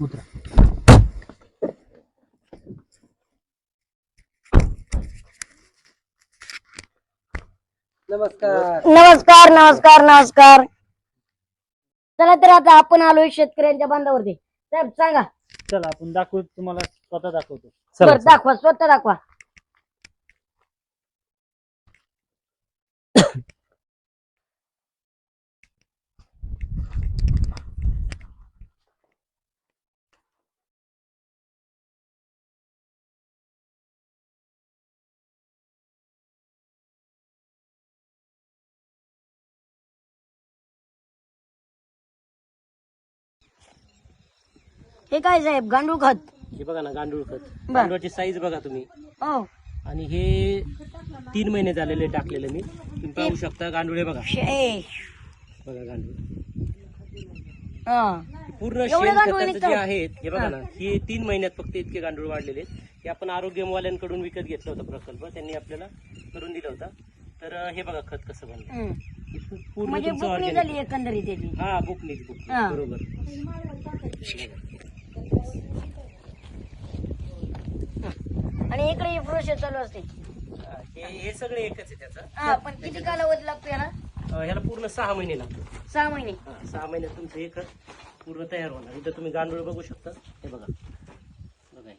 उतरा नमस्कार. नमस्कार नमस्कार नमस्कार. चला तर आता आपण आलोय शेतकऱ्यांच्या बांधावरती. साहेब सांगा. चला आपण दाखवू तुम्हाला स्वतः दाखवतो. बरं दाखवा स्वतः दाखवा. हे काय साहेब गांडूळ खत? हे बघा ना गांडूळ खत. गांडूळाची साईज बघा तुम्ही. हो. आणि हे तीन महिने झालेले टाकलेलं मी. तुम्ही पाहू शकता गांडुळे बघा. शे बघा गांडूळ. हा. पूर्ण एवढे निघतात? जे आहेत हे बघा. ना हे तीन महिन्यात फक्त इतके गांडूळ वाढलेले आहेत. हे आपण आरोग्यवाल्यांकडून विकत घेतला होता प्रकल्प त्यांनी आपल्याला करून दिला होता. तर अं, हे बघा खत कसं बनलं. हम्म. हे पूर्ण म्हणजे तुमचं बुकणी organic. झाली एकंदरीत त्याची. हा बुकनीच बुक हा. बरोबर. आणि इकडे प्रोसेस चालू असते. हा, हे सगळे एकच आहे त्याचं. हा पण किती कालावधी लागतो याला? अं, ह्याला पूर्ण सहा महिने लागतात. सहा महिने. हा, सहा महिन्यात तुमचं हे खत पूर्ण तयार होणार. इथं तुम्ही गांडूळ बघू शकता. हे बघा. बघा हे.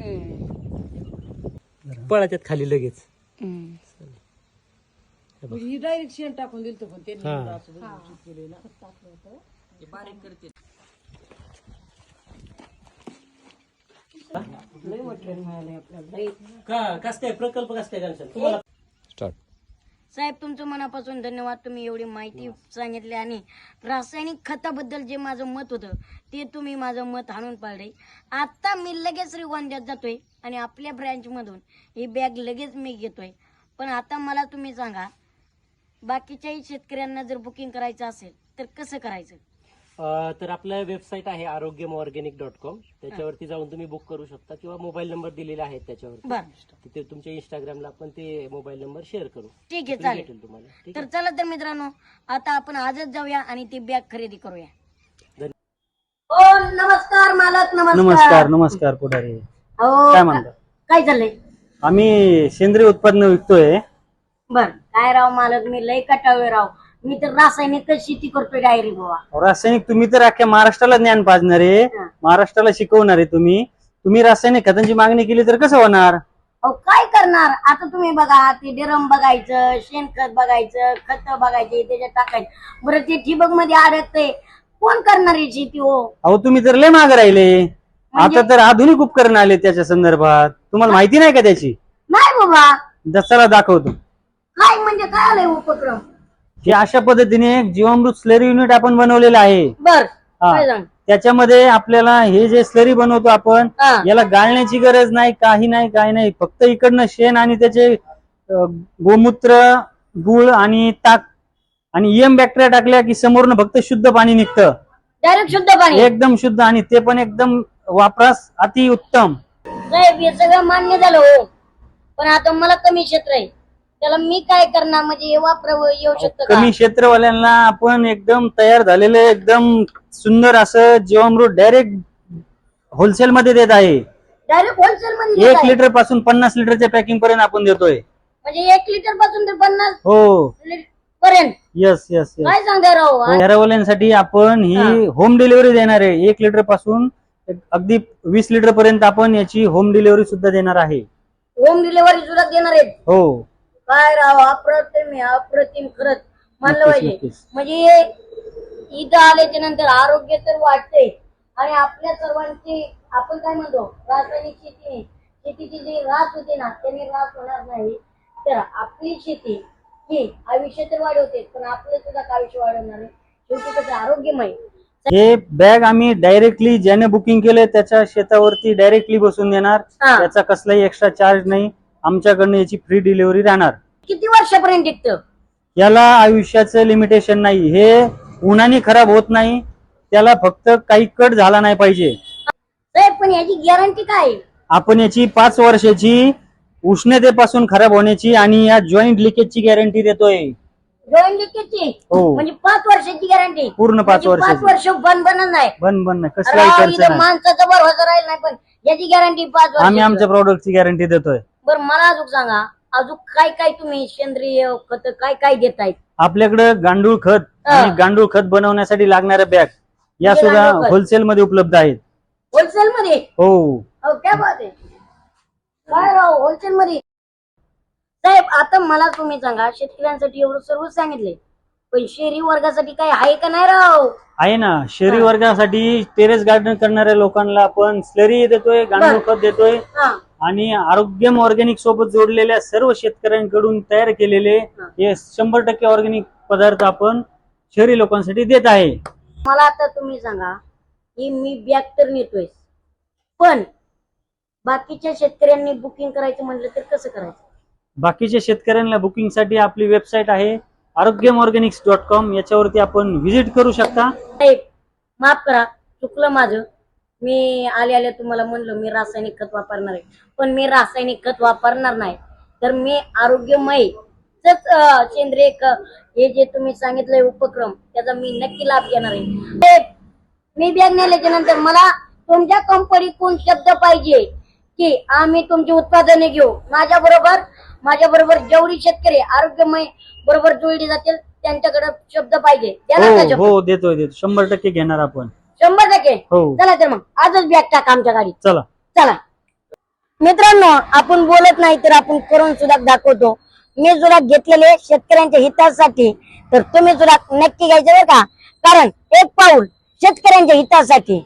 हम्म. पळाच्यात खाली लगेच. हम्म. डायरेक्ट शेण टाकून दिलं पण त्यांनी. असं व्यवस्थित केलंय ना. हे बारीक करते. लय मटेरियल आपल्याला लय का काय प्रकल्प काय तुम्हाला साहेब तुमचं मनापासून धन्यवाद. तुम्ही एवढी माहिती सांगितली आणि रासायनिक खताबद्दल जे माझं मत होतं ते तुम्ही माझं मत हाणून पाडले. आता मी लगेच श्रीगोंद्यात जातोय आणि आपल्या ब्रँच मधून ही बॅग लगेच मी घेतोय. पण आता मला तुम्ही सांगा बाकीच्याही शेतकऱ्यांना जर बुकिंग करायचं असेल तर कसं करायचं? तर आपलं वेबसाईट आहे आरोग्यम ऑर्गॅनिक डॉट कॉम त्याच्यावरती जाऊन तुम्ही बुक करू शकता किंवा मोबाईल नंबर दिलेला आहे त्याच्यावर बर. तिथे तुमच्या इंस्टाग्रामला आपण ते मोबाईल नंबर शेअर करू. ठीक आहे चालेल. तुम्हाला. तर चला तर मित्रांनो आता आपण आजच जाऊया आणि ती बॅग खरेदी करूया. हो नमस्कार मालक नमस्कार. नमस्कार पुढारी. हो काय म्हणता? काय चाललंय? आम्ही सेंद्रिय उत्पादन विकतोय. बर. काय राव मालक मी लय कटावे राव. मी तर रासायनिक शेती करतोय डायरी बाबा. रासायनिक तुम्ही तर अख्ख्या महाराष्ट्राला ज्ञान पाजणारे. हा. महाराष्ट्राला शिकवणारे तुम्ही. तुम्ही रासायनिक खतांची मागणी केली तर कसं होणार? अहो काय करणार? आता तुम्ही बघा ते ड्रम बघायचं शेणखत बघायचं खत बघायचे त्याच्यात टाकायचं. बरं ते ठिबकमध्ये अडकतंय. कोण करणार आहे शेती हो? अहो तुम्ही तर लय मागे राहिले. म्हणजे? आता तर आधुनिक उपकरण आले त्याच्या संदर्भात. तुम्हाला माहिती नाही का त्याची? नाही बाबा. दसरा दाखवतो. काय म्हणजे? काय आलंय उपक्रम? हे अशा पद्धतीने एक जीवामृत स्लरी युनिट आपण बनवलेलं आहे. बर. हा. काय सांग त्याच्यामध्ये आपल्याला हे जे स्लरी बनवतो आपण हा. याला गाळण्याची गरज नाही काही नाही काही नाही. फक्त इकडनं शेण आणि त्याचे अं, गोमूत्र गुळ आणि ताक आणि एम बॅक्टेरिया टाकल्या की समोरनं फक्त शुद्ध पाणी निघतं. डायरेक्ट शुद्ध पाणी. एकदम शुद्ध आणि ते पण एकदम वापरास अति उत्तम साहेब हे सगळं मान्य झालं हो. पण आता मला कमी क्षेत्र आहे. त्याला मी काय करणार? म्हणजे हे वापरावं येऊ शकतं का? कमी क्षेत्रवाल्यांना आपण एकदम तयार झालेलं एकदम सुंदर असं जीवामृत डायरेक्ट होलसेल मध्ये देत आहे. डायरेक्ट होलसेल मध्ये एक आहे. लिटरपासून पन्नास लिटरच्या पॅकिंग पर्यंत आपण देतोय. म्हणजे एक लिटरपासून ते पन्नास हो. लिटर पर्यंत? यस यस यस काय सांगता राव? हा? घरावाल्यांसाठी आपण ही होम डिलिव्हरी देणार आहे. एक लिटरपासून एक अगदी वीस लिटर पर्यंत आपण याची होम डिलिव्हरी सुद्धा देणार आहे. होम डिलिव्हरी सुद्धा देणार आहेत हो. काय राव अप्रतिम आहे, अप्रतिम खरंच. मानलं नक्कीच, पाहिजे. नक्कीच. म्हणजे इथं आल्याच्यानंतर आरोग्य तर वाटते आणि आपल्या सर्वांची आपण काय म्हणतो रासायनिक शेतीने शेतीची जी रास होते ना त्यांनी रास होणार नाही. तर आपली शेती ही आयुष्य तर वाढवते पण आपलं सुद्धा आयुष्य वाढवणार आहे? शेवटी कसं आरोग्यमय. हे बॅग आम्ही डायरेक्टली ज्याने बुकिंग केलंय त्याच्या शेतावरती डायरेक्टली बसून देणार. हा. त्याचा कसलाही एक्स्ट्रा चार्ज नाही. आमच्याकडनं याची फ्री डिलिव्हरी राहणार. किती वर्षापर्यंत टिकतं? याला आयुष्याचं लिमिटेशन नाही. हे उन्हाने खराब होत नाही. त्याला फक्त काही कट झाला नाही पाहिजे. साहेब पण याची गॅरंटी काय आहे? आपण याची पाच वर्षाची उष्णतेपासून खराब होण्याची आणि या जॉईंट लिकेजची गॅरंटी देतोय. जॉईन लिकेजची हो. म्हणजे पाच वर्षाची गॅरंटी पूर्ण पाच पाच वर्षाची. वर्ष बंद बनत नाही. बंद बंद नाही. अरे कसलाही वा, खर्च इथं नाही. माणसाचा भरवसा राहील नाही पण याची गॅरंटी पाच आम्ही वर्ष आमच्या प्रॉडक्टची गॅरंटी देतोय. बरं मला अजून सांगा अजून काय काय तुम्ही सेंद्रिय खत काय काय देतायत आपल्याकडे गांडूळ खत हा. आणि गांडूळ खत बनवण्यासाठी लागणाऱ्या बॅग या म्हणजे सुद्धा गांडूळ खत? होलसेल मध्ये उपलब्ध आहेत. होलसेल मध्ये हो. अहो काय बात आहे. काय राव होलसेल मध्ये साहेब आता मला तुम्ही सांगा शेतकऱ्यांसाठी एवढं सर्व सांगितले पण शहरी वर्गासाठी काय आहे का नाही राव? आहे ना शहरी वर्गासाठी टेरेस गार्डन करणाऱ्या लोकांना आपण स्लरी देतोय गांडूळ खत देतोय. हा. आणि आरोग्यम ऑर्गॅनिक सोबत जोडलेल्या सर्व शेतकऱ्यांकडून तयार केलेले हे. शंभर टक्के ऑर्गॅनिक पदार्थ आपण शहरी लोकांसाठी देत आहे. मला आता तुम्ही सांगा की मी बॅग तर नेतोय पण बाकीच्या शेतकऱ्यांनी बुकिंग करायचं म्हटलं तर कसं करायचं? बाकीच्या शेतकऱ्यांना बुकिंगसाठी आपली वेबसाईट आहे आरोग्यम ऑर्गॅनिक्स डॉट कॉम. याच्यावरती आपण व्हिजिट करू शकता. साहेब माफ करा चुकलं माझं. मी आले आले तुम्हाला म्हणलं मी रासायनिक खत वापरणार आहे. पण मी रासायनिक खत वापरणार नाही. तर मी आरोग्यमय सेंद्रिय हे जे तुम्ही सांगितलंय उपक्रम त्याचा मी नक्की लाभ घेणार आहे. मी बॅग नेल्याच्या नंतर मला तुमच्या कंपनीकडून शब्द पाहिजे? की आम्ही तुमची उत्पादने घेऊ. माझ्या बरोबर माझ्या बरोबर जेवढी शेतकरी आरोग्यमय बरोबर जुळली जातील त्यांच्याकडे शब्द पाहिजे. हो? हो देतोय देतो शंभर टक्के घेणार आपण. शंभर टक्के. हो. चला तर मग आजच बॅग टाका आमच्या गाडीत. चला. चला. मित्रांनो आपण बोलत नाही तर आपण करून सुद्धा दाखवतो. मी सुद्धा घेतलेले शेतकऱ्यांच्या हितासाठी तर तुम्ही सुद्धा नक्की घ्यायचं बरं का? कारण एक पाऊल शेतकऱ्यांच्या हितासाठी.